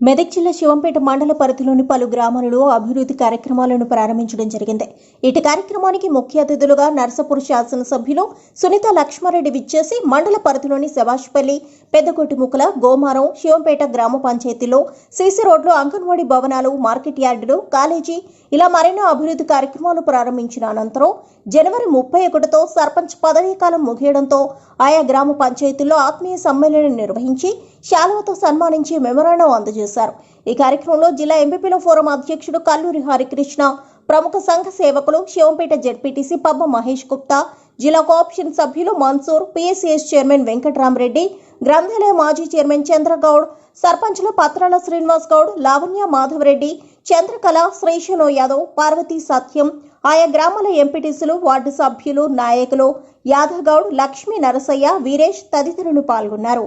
మెదక్ జిల్లా శివంపేట మండల పరిధిలోని పలు గ్రామాలలో అభివృద్ధి కార్యక్రమాలను ప్రారంభించడం జరిగింది. ఇటు కార్యక్రమానికి ముఖ్య అతిథులుగా నర్సపూర్ శాసనసభ్యులు సునీత లక్ష్మారెడ్డి విచ్చేసి మండల పరిధిలోని శభాష్పల్లి పెద్దకొట్టిముక్కల గోమారం శివంపేట గ్రామ పంచాయతీలో సీసీ రోడ్లు అంగన్వాడీ భవనాలు మార్కెట్ యార్డులు కాలేజీ ఇలా మరెన్నో అభివృద్ధి కార్యక్రమాలు ప్రారంభించిన అనంతరం జనవరి ముప్పై ఒకటితో సర్పంచ్ పదవీ కాలం ముగియడంతో ఆయా గ్రామ పంచాయతీల్లో ఆత్మీయ సమ్మేళనం నిర్వహించి శాలువతో సన్మానించి మెమరాండం అందజేశారు. ఈ కార్యక్రమంలో జిల్లా ఎంపీపీల ఫోరం అధ్యక్షుడు కల్లూరి హరికృష్ణ ప్రముఖ సంఘ సేవకులు శివంపేట జెడ్పీటీసీ పబ్బ మహేష్ గుప్తా జిల్లా కోఆప్షన్ సభ్యులు మన్సూర్ పిఎస్సిఎస్ చైర్మన్ వెంకట్రామరెడ్డి గ్రంథాలయ మాజీ చైర్మన్ చంద్రగౌడ్ సర్పంచ్లు పత్రాల శ్రీనివాస్ గౌడ్ లావణ్య మాధవరెడ్డి చంద్రకళ శ్రీశైలం యాదవ్ పార్వతీ సత్యం ఆయా గ్రామాల ఎంపీటీసీలు వార్డు సభ్యులు నాయకులు యాదగౌడ్ లక్ష్మీ నరసయ్య వీరేష్ తదితరులు పాల్గొన్నారు.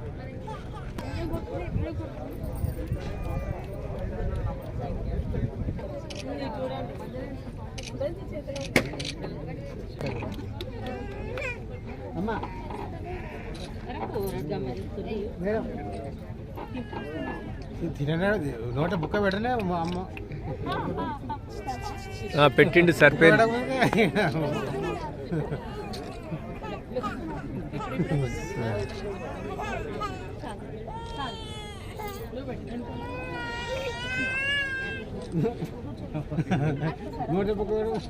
అమ్మా. మేడం. తిననే నోట బుక్క పెట్టనే మా అమ్మ పెట్టిండు సరిపోయింది. నోట బుక్క పెట్టు